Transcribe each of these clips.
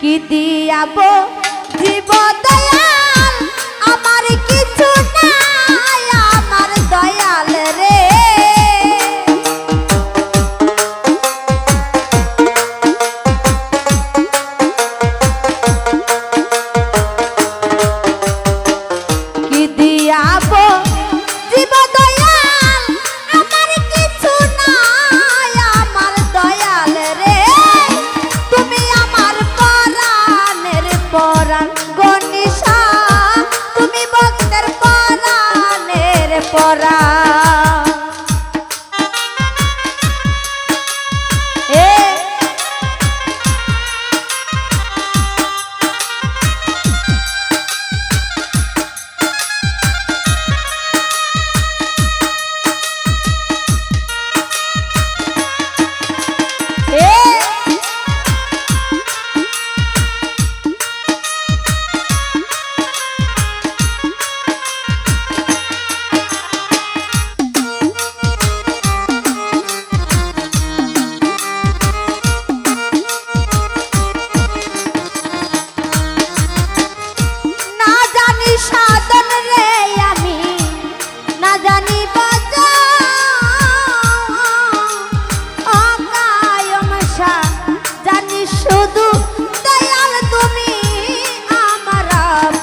কি দিয়াব? জীবদয়াল আমার কিছু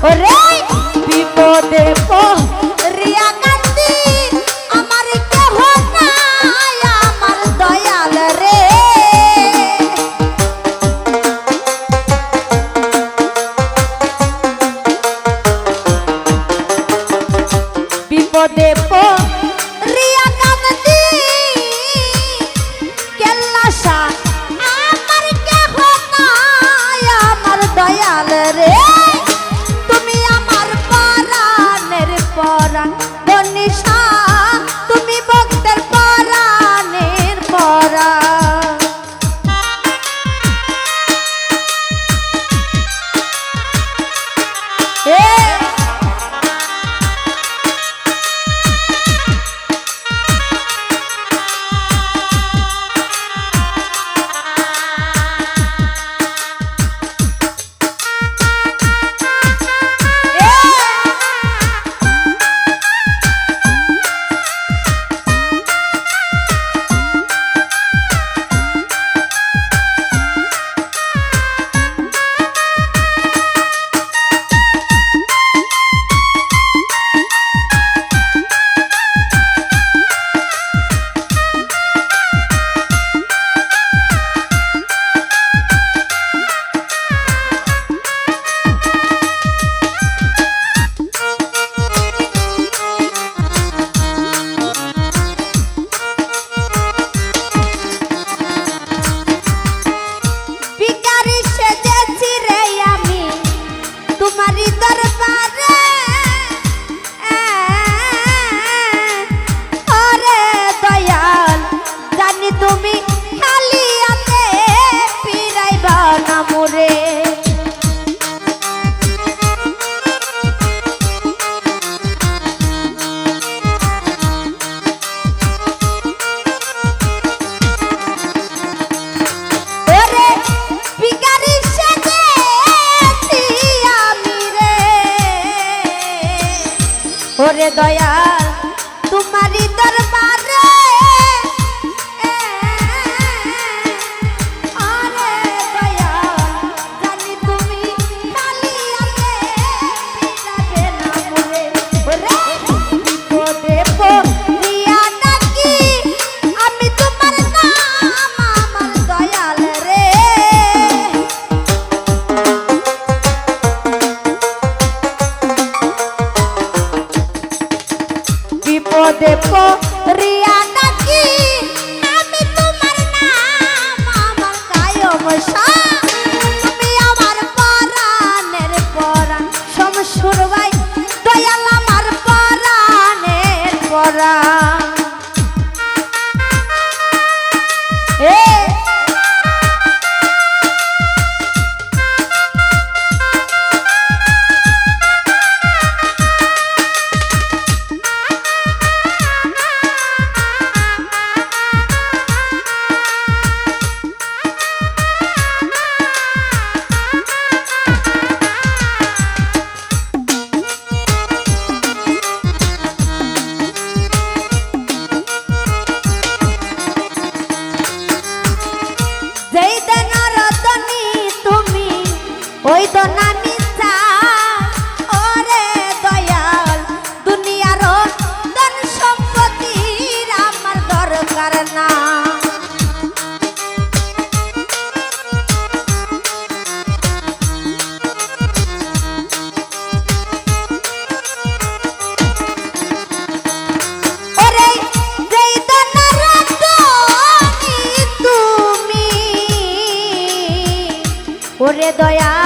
ওরে বিপদে রিয়া কান্দি আমার কেহ নাই আমার রে দয়া। দেব যেই দেন রতনী তুমি ওই তো ওরে